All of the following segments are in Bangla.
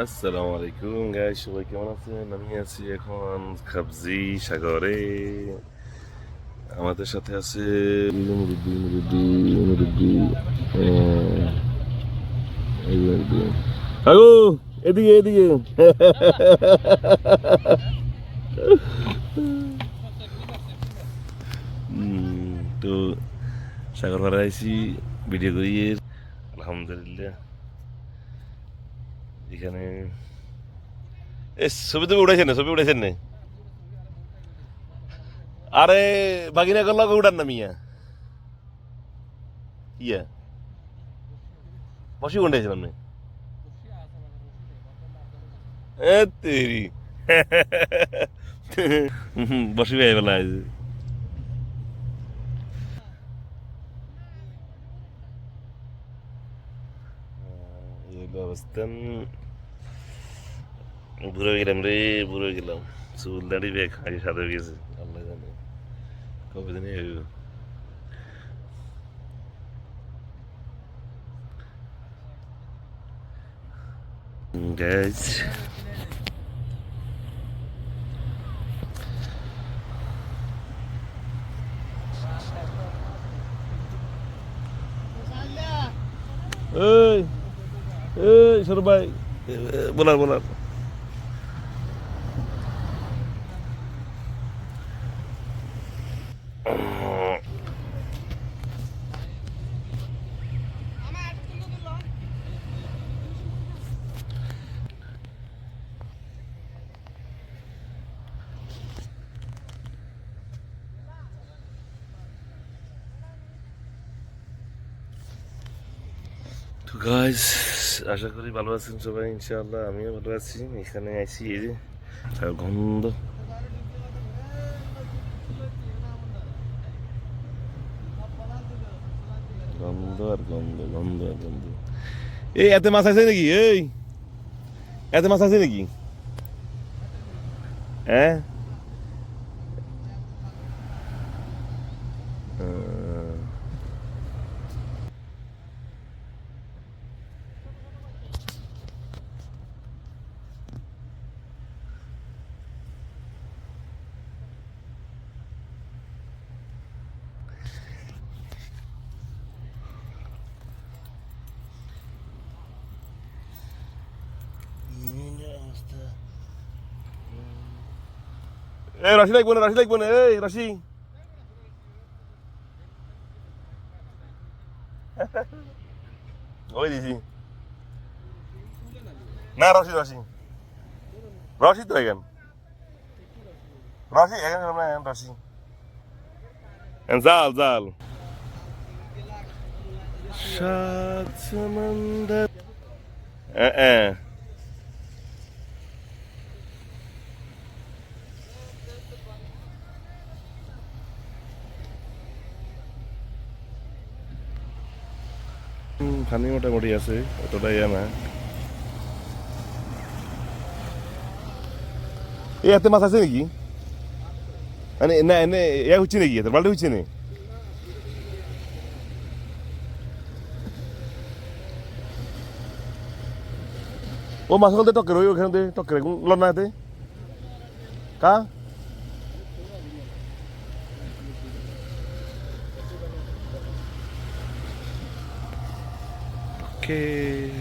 আসসালামু আলাইকুম গাই সবাই কেমন আছেন? আমি আছি এখন খাবজি সাগরে। আমাদের সাথে আছে মুরব্বি মুরব্বি মুরব্বি আগো এদিকে এদিকে। তো সাগর পাড়া আইসি ভিডিও করি আলহামদুলিল্লাহ। এখানে এ, ছবি তুমি উঠাইছেন না, ছবি উঠাইছেন না। আরে বাগিনা করল উঠান না মিয়া। ইয়া। বসি উঠাইছেন আপনি? এ, তেরি। বসি ভাই বেলা অবস্থান বুড়ো গেলাম রে বুড়ো গেলাম। চুল দাড়ি বেগ আগে সাদা গেছে। আল্লাহ জানে কবে দিনে হইব। Guys. এই এই সরু ভাই। বলার বলার। তো গাইস আশা করি ভালো আছেন সবাই, ইনশাআল্লাহ আমিও ভালো আছি। এখানে আইছি এই যে গন্ধ। গন্ধ আর গন্ধ গন্ধ আর গন্ধ এই এতে মাছ আছে নাকি এই এতে মাছ আছে নাকি হ্যাঁ এই রাশি লাগবো না রাশি লাগবো না এই রাশি। ওই দিছি। না রশি রশি। রশি তো এখান রশি এখানে রশি। জাল জাল। সাত সমন্দর এ। পানি মোটামুটি আছে অতটা ইয়া না এই এতে মাছ আছে নাকি? মানে না, এনে ইয়া হচ্ছে নাকি এতে বাল্টি হচ্ছে না? ও মাছ থেকে টক্কের ওই ওখান থেকে টক্কের লড়না এতে কা? Okay.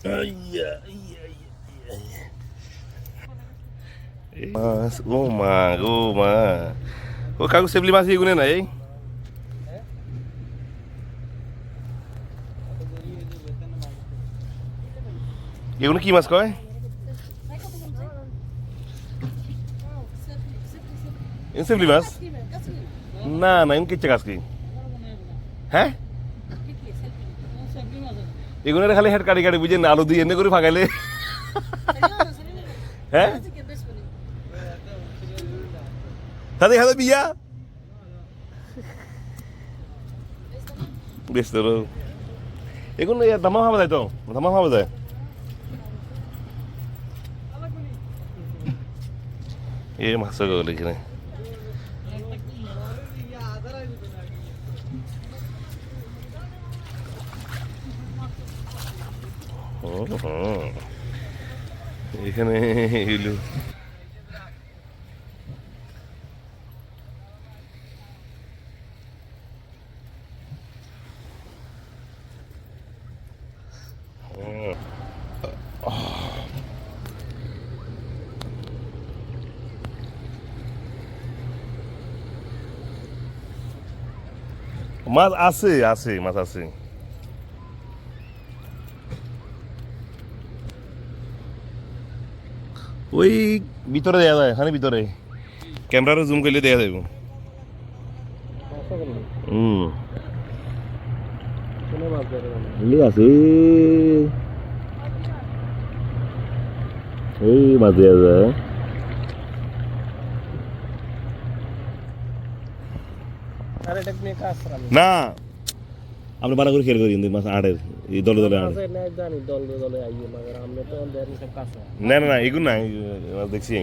Ayya, ayya, ayya, ayya. Mas, goma, goma. O kago sebeli masih guna na eh? এগুলো কি মাছ কয় সেবলি মাছ না না, এমন কিচ্ছে কাজ কি হ্যাঁ? এগুলো খালি হেড কাটি কাটি বুঝে আলু দিয়ে এনে করে ফাঁকাইলে। হ্যাঁ? তাদের হাতে বিয়া? বেশ তোর এগুলো দামা ভাবা যায় তো? দামা ভাবা যায়? এ মাছ গেল এখানে হুম, হুম। এখানে এলো। মাছ আছে আছে মাছ আছে। ওই ভিতরে দেয়া যায় এখানে ভিতরে। ক্যামেরারও জুম করলে দেয়া যাবে হুম। আছে। এই মাছ দেওয়া যায়। না। আপনি বানা করে খেয়াল করি কিন্তু মাছ আড়ের এই দলে দলে আড়ে না না না না এগুলো না দেখছি।